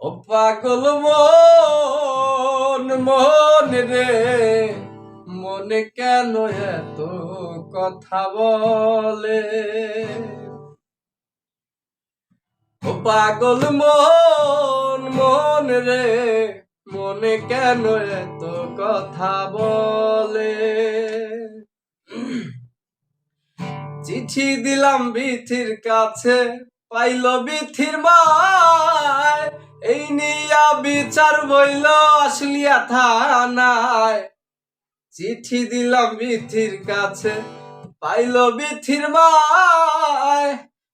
ও পাগল মন মন রে। মনে কেন এত কথা বলে? ও পাগল মন মন রে। মনে কেন এত কথা বলে? চিঠি দিলাম বিথির কাছে, পাইল বিথির মায়। এই নিয়া বিচার বইল আসলিয়া থানায় চিঠি দিলাম বিথির কাছে, পাইল বিথির মায়।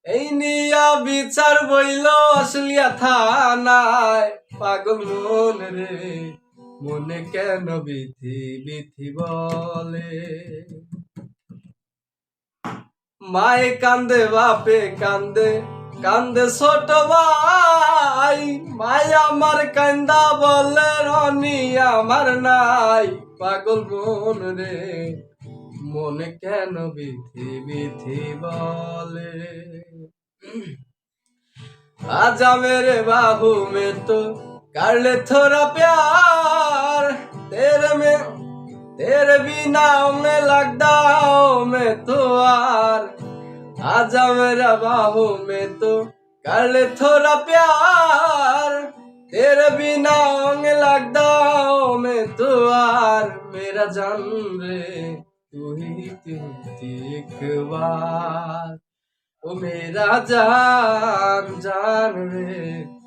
এই নিয়া বিচার বইল আসলিয়া থানায় পাগল মন রে, মনে কেন বিথি বিথি বলে? মায়ে কান্দে, বাপে কান্দে কান্দে ছোট ভাই মায় আমার কান্দা বলে রনি আমার নাই পাগল মন রে মনে কেন বিথি বিথি বলে आजा मेरे बाहू में तो कर ले थोड़ा प्यार तेरे में तेरे बिना मैं लगता हूँ मैं तो यार आजा मेरा बाहू में तो कर ले थोड़ा प्यार तेरे बिना ओंग लगदा मैं तू मेरा जान रे तू ही तेरी एक ओ मेरा जान जान रे